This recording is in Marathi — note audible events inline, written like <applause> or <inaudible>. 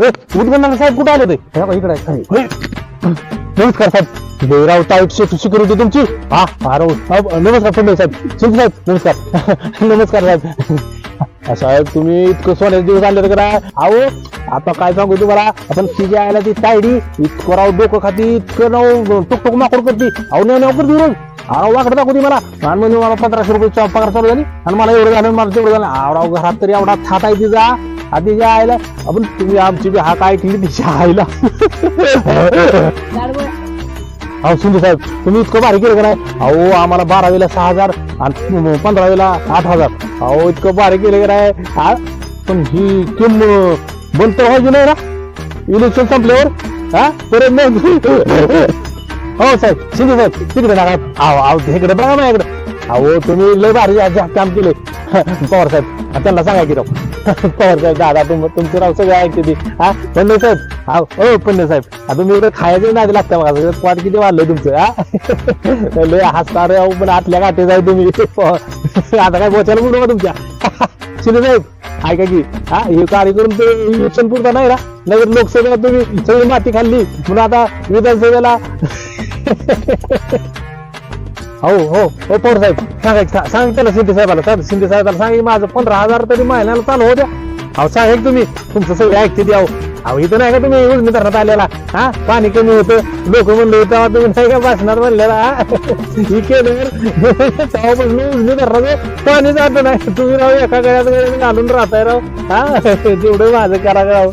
उद्गंधा साहेब कुठे आले ते? इकडे आहे. नमस्कार साहेब. देवराव टाईट सिक्युरिटी तुमची? हा हा राव. साहेब नमस्कार फडणवीस साहेब. शिंदे साहेब नमस्कार. नमस्कार साहेब. <laughs> साहेब तुम्ही इतकं सोन्याचे दिवस आणले तर करा अहो आता काय सांगू तुम्हाला? आपण तिच्या आयला ती तायडी इतकं राव डोकं खाती इतकं राव टुक टुक माकड करते. अहो नेव नेव करते रोज अहो वाकड दाखवते मला. आणि म्हणजे मला पंधराशे रुपये पगार चालू झाली. आणि मला एवढं झालं मला तेवढं झालं. राव घरात तरी एवढा थाट आहे तिचा. आधी तिच्या आईला आपण तुम्ही आमची बी ऐकली तिच्या आईला अहो शिंदे साहेब तुम्ही इतकं भारी केलं का नाही? अहो आम्हाला बारावीला सहा हजार आणि पंधरावीला आठ हजार. अहो इतकं भारी केलं का नाही? हा? पण ही किम बंद तर व्हायची नाही ना? इलेक्शन संपल्यावर हा परत नाही. हो साहेब. शिंदे साहेब. तिकडे नका अहो अहो इकडे बघा ना इकडे. अहो तुम्ही लय भारी आज काम केले. <laughs> पवार साहेब त्यांना सांगा की राव. <laughs> पवार साहेब दादा तुम तुमचं राव सगळं ऐकते ती. हा? पंडे साहेब. हा हो पंडे साहेब. आता तुम्ही इकडे खायचं नाही लागतं बघा सगळं पाठ किती वाढलं तुमचं हा? <laughs> लय हसणार अहो पण आतल्या गाठी जाय तुम्ही. आता काय बोचायला बोलू का तुमच्या. शिंदे साहेब. ऐका की हा हे कार्यक्रम ते इलेक्शन पुरता नाही ना? नगर लोकसभेला तुम्ही सगळी माती खाल्ली. म्हणून आता विधानसभेला हो हो हो पवार साहेब सांगा सांग त्याला शिंदे साहेबाला सांग शिंदे साहेबाला सांग माझं पंधरा हजार तरी महिन्याला चालू होत्या अहो सांगा की तुम्ही तुमचं सगळं ऐकते द्या हो. अहो इथं नाही का तुम्ही उजनी धरण्यात आलेला? हा? पाणी कमी होतं लोक म्हणलं तेव्हा तुम्ही नाही का भाषणात म्हणलेला ही? केलं तेव्हा म्हणलं धरणाचं पाणी जात नाही. तुम्ही राव एका गळ्यात घालून राहताय राव. हा? जेवढं माझं करा राव.